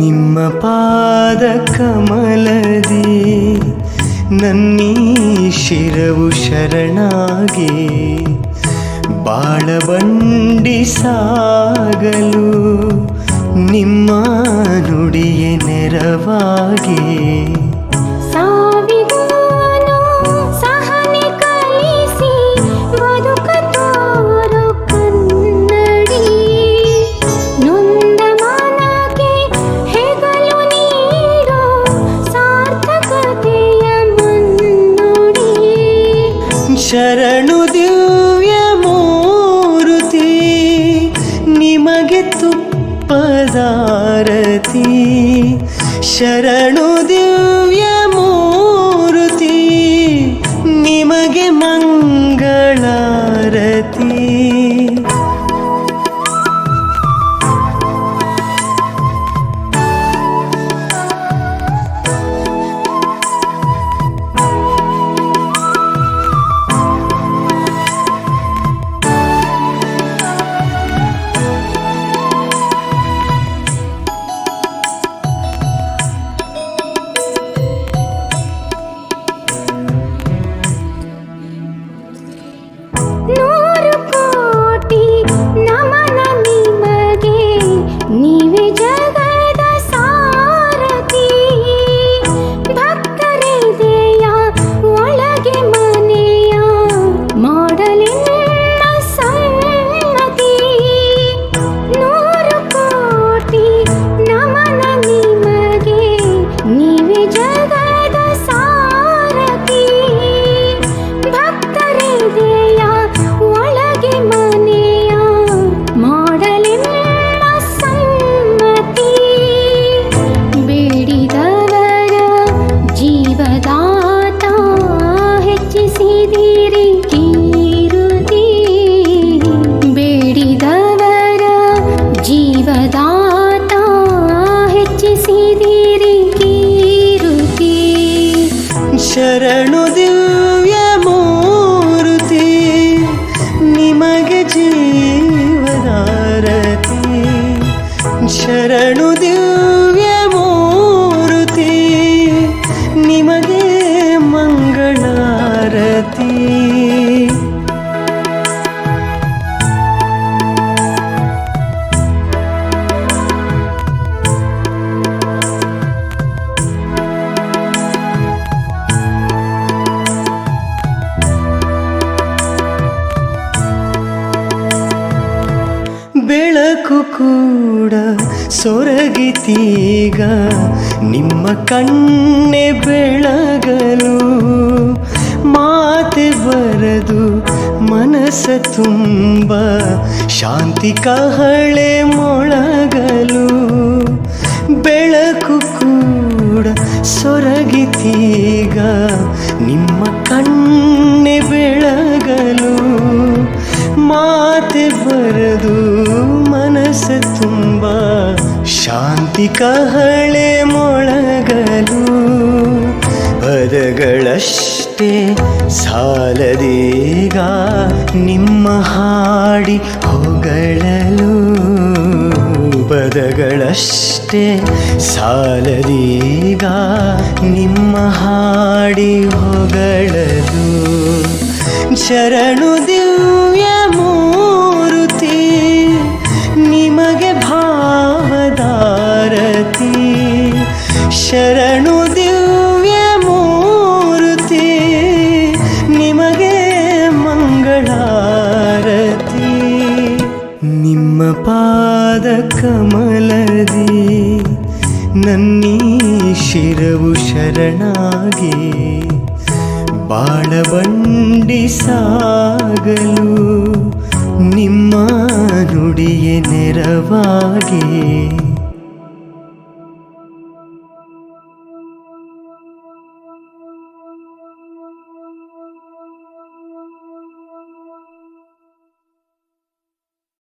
ನಿಮ್ಮ ಪಾದ ಕಮಲದಿ ನನ್ನೀ ಶಿರವು ಶರಣಾಗಿ ಬಾಳಬಂಡಿ ಸಾಗಲು ನಿಮ್ಮ ನುಡಿಯ ನೆರವಾಗಿ. ತುಪ್ಪದಾರತಿ ಶರಣು ದಿವ್ಯ ಶರಣು ದಿವ್ಯ ಮೂರುತಿ ನಿಮಗೆ ಜೀವನಾರತಿ. ಶರಣು ದಿವ್ಯ ಮೂರುತಿ ನಿಮಗೆ ಮಂಗಳಾರತಿ. ಬೆಳಕು ಕೂಡ ಸೊರಗಿತೀಗ, ನಿಮ್ಮ ಕಣ್ಣೆ ಬೆಳಗಲು ಮಾತೆ ಬರದು ಮನಸ್ಸ ತುಂಬ, ಶಾಂತಿ ಕಹಳೆ ಮೊಳಗಲು ಬೆಳಕು ಕೂಡ ಸೊರಗಿತೀಗ, ನಿಮ್ಮ ಕಣ್ಣೆ ಬೆಳಗಲು ಮಾತೆ ಬರದು ಮನಸ್ಸು ತುಂಬ ಶಾಂತಿ ಕಹಳೆ ಮೊಳಗಲು. ಪದಗಳಷ್ಟೇ ಸಾಲದೀಗ ನಿಮ್ಮ ಹಾಡಿ ಹೊಗಳಲು. ಪದಗಳಷ್ಟೇ ಸಾಲದೀಗ ನಿಮ್ಮ ಹಾಡಿ ಹೊಗಳಲು. ಶರಣು ದಿವ್ಯ ಕಮಲದಿ ನನ್ನೀ ಶಿರವು ಶರಣಾಗಿ ಬಾಳಬಂಡಿ ಸಾಗಲು ನಿಮ್ಮ ನುಡಿಯ ನೆರವಾಗಿ